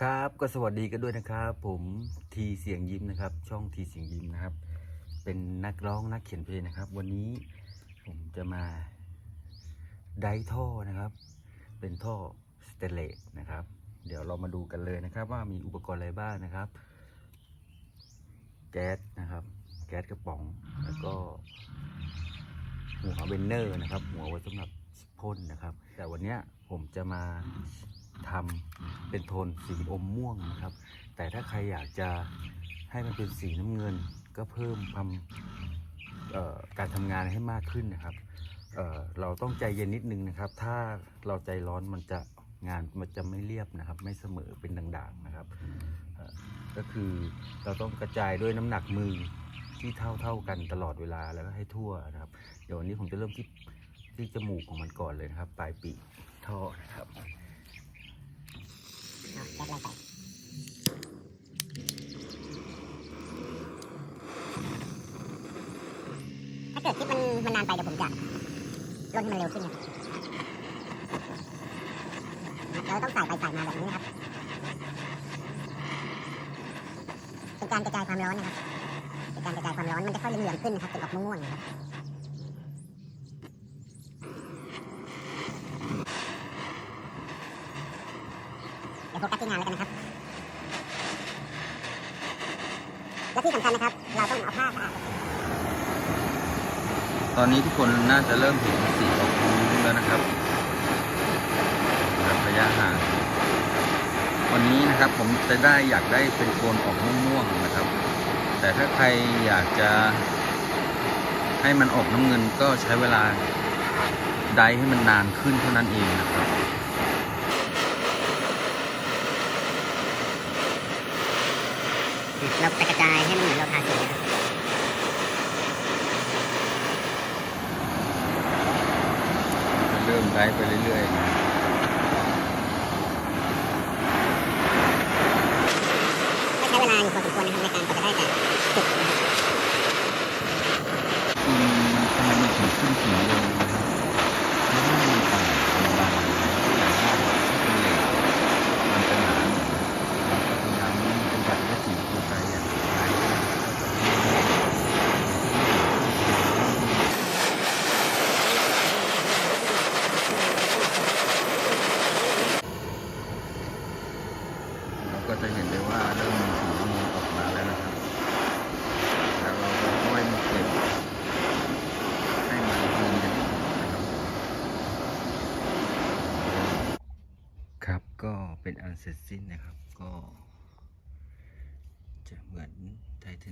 ครับก็สวัสดีกันด้วยนะครับ ผมทีเสียงยิ้มนะครับ ช่องทีเสียงยิ้มนะครับ เป็นนักร้องนักเขียนเพลงนะครับ วันนี้ผมจะมาไดท่อนะครับ เป็นท่อสเตเลสนะครับ เดี๋ยวเรามาดูกันเลยนะครับ ว่ามีอุปกรณ์อะไรบ้างนะครับ แก๊สนะครับ แก๊สกระป๋องแล้วก็ หัวเบนเนอร์นะครับ หัวไว้สำหรับพ่นนะครับ แต่วันนี้ผมจะมา ทำเป็นโทนสีอมม่วงนะครับ แต่ถ้าใครอยากจะให้มันเป็นสีน้ำเงินก็เพิ่มความการทำงานให้มากขึ้นนะครับเเราต้องใจเย็นนิดนึงนะครับ ถ้าเราใจร้อนมันจะงานมันจะไม่เรียบนะครับ ไม่เสมอเป็นด่างๆนะครับ ก็คือเราต้องกระจายด้วยน้ำหนักมือที่เท่าเท่าๆกันตลอดเวลาแล้วก็ให้ทั่วนะครับ เดี๋ยววันนี้ผมจะเริ่มที่ที่จมูกของมันก่อนเลยนะครับ ปลายปีกท่อนะครับ เอาแก๊สเราใส่ถ้าเกิดคลิปมันมันนานไปเดี๋ยวผมจะลดให้มันเร็วขึ้นครับเราต้องใส่ไปใส่มาแบบนี้นะครับเป็นการกระจายความร้อนนะครับเป็นการกระจายความร้อนมันจะค่อยเหลืองขึ้นนะครับเป็นออกม่วงๆนะครับ เดี๋ยว โฟกัสที่งานแล้วกันนะครับ และที่สำคัญนะครับ เราต้องเอาผ้าสะอาดตอนนี้ทุกคนน่าจะเริ่มเห็นสีออกม่วงแล้วนะครับครับระยะห่างวันนี้นะครับผมจะได้อยากได้เป็นโทนออกม่วงๆนะครับ แต่ถ้าใครอยากจะให้มันออกน้ำเงินก็ใช้เวลาไดให้มันนานขึ้นเท่านั้นเองนะครับ เราจะกระจายให้มันเหมือนเราทาสีนะครับเริ่มไดไปเรื่อยๆนะ ก็ใช้เวลาอยู่พอสมควรนะครับในการกว่าจะได้แต่จุดนะครับ อืมมันทำไมมันถึงขึ้นสีเร็วนะครับเพราะว่ามันต่างธรรมดาแต่ว่าถ้าเป็นเหล็กมันจะหนาหน่อยเราก็พยายามไม่ให้เป็นแบบว่าสีตัวใจอย่างไรเราก็จะเห็นเลยว่าเริ่มมีสีม่วงออกมาแล้วนะครับ แล้วเราก็ค่อยมาเก็บให้มันยืนอย่างนี้นะครับ ครับก็เป็นอันเสร็จสิ้นนะครับก็จะเหมือนไทเทเนียม